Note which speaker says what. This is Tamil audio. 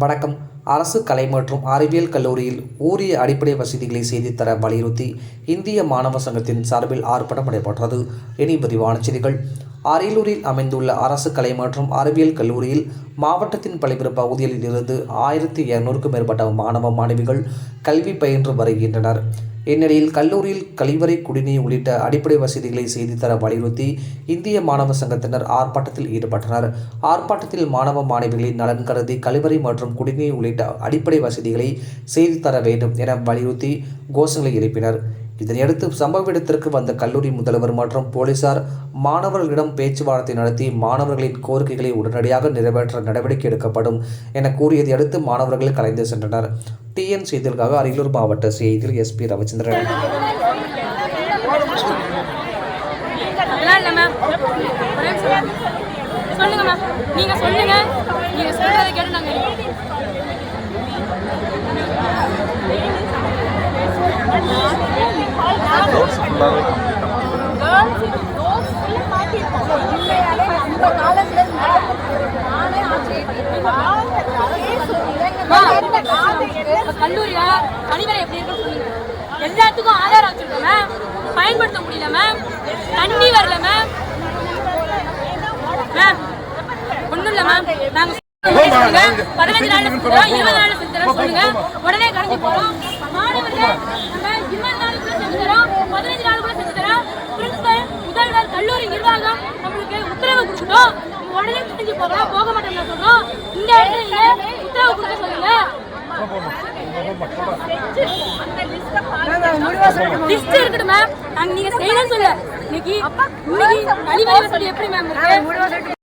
Speaker 1: வணக்கம். அரசு கலை மற்றும் அறிவியல் கல்லூரியில் ஊரிய அடிப்படை வசதிகளை செய்து தர வலியுறுத்தி இந்திய மாணவ சங்கத்தின் சார்பில் ஆர்ப்பாட்டம் நடைபெற்றது. இனி விரிவான செய்திகள். அரியலூரில் அமைந்துள்ள அரசு கலை மற்றும் அறிவியல் கல்லூரியில் மாவட்டத்தின் பல்வேறு பகுதிகளில் இருந்து ஆயிரத்தி இருநூறுக்கும் மேற்பட்ட மாணவ மாணவிகள் கல்வி பயின்று வருகின்றனர். இந்நிலையில் கல்லூரியில் கழிவறை குடிநீர் உள்ளிட்ட அடிப்படை வசதிகளை செய்து தர வலியுறுத்தி இந்திய மாணவ சங்கத்தினர் ஆர்ப்பாட்டத்தில் ஈடுபட்டனர். ஆர்ப்பாட்டத்தில் மாணவ மாணவிகளின் நலன் கருதி கழிவறை மற்றும் குடிநீர் உள்ளிட்ட அடிப்படை வசதிகளை செய்து தர வேண்டும் என வலியுறுத்தி கோஷங்களை எழுப்பினர். இதனையடுத்து சம்பவ இடத்திற்கு வந்த கல்லூரி முதல்வர் மற்றும் போலீசார் மாணவர்களிடம் பேச்சுவார்த்தை நடத்தி மாணவர்களின் கோரிக்கைகளை உடனடியாக நிறைவேற்ற நடவடிக்கை எடுக்கப்படும் என கூறியதை அடுத்து மாணவர்கள் கலைந்து சென்றனர். டிஎன் செய்திகளுக்காக அரியலூர் மாவட்ட செய்தியில் எஸ்பி ரவிச்சந்திரன்.
Speaker 2: சொல்லுங்க மேம் நீங்க சொல்லுங்க நீங்க சொல்றதை கேட்டு நாங்க கல்லூரியா கழிவறை எப்படி இருக்குன்னு சொல்லுங்க. எல்லாத்துக்கும் ஆதாரம் வச்சிருக்கோம் மேம் பயன்படுத்த முடியல மேம் தண்ணி வரல மேம் மேம் ஒண்ணும் இல்ல மேம் நாங்க சொல்லுங்க. பதினஞ்சு செஞ்சுறோம் இருபது நாள்ல செஞ்சுறோம் சொல்லுங்க. உடனே கடைஞ்சு போறோம். மாணவர்கள் நம்ம இருபது நாளுக்குள்ள செஞ்சு தரோம். பதினஞ்சு நாளுக்குள்ள செஞ்சு தரோம். பிரின்சிபல் முதல்வர் கல்லூரி நிர்வாகம் நம்மளுக்கு உத்தரவு கொடுக்கணும். உடனே செஞ்சு போகிறோம் போக மாட்டோம்னு சொல்றோம். இந்த இடத்துல நீங்க உத்தரவு கொடுக்க சொல்லுங்க லிஸ்ட் மேம் நாங்க நீங்க செய்யணும்னு சொல்ல இன்னைக்கு இன்னைக்கு கழிவறை எப்படி மேம் இருக்கு?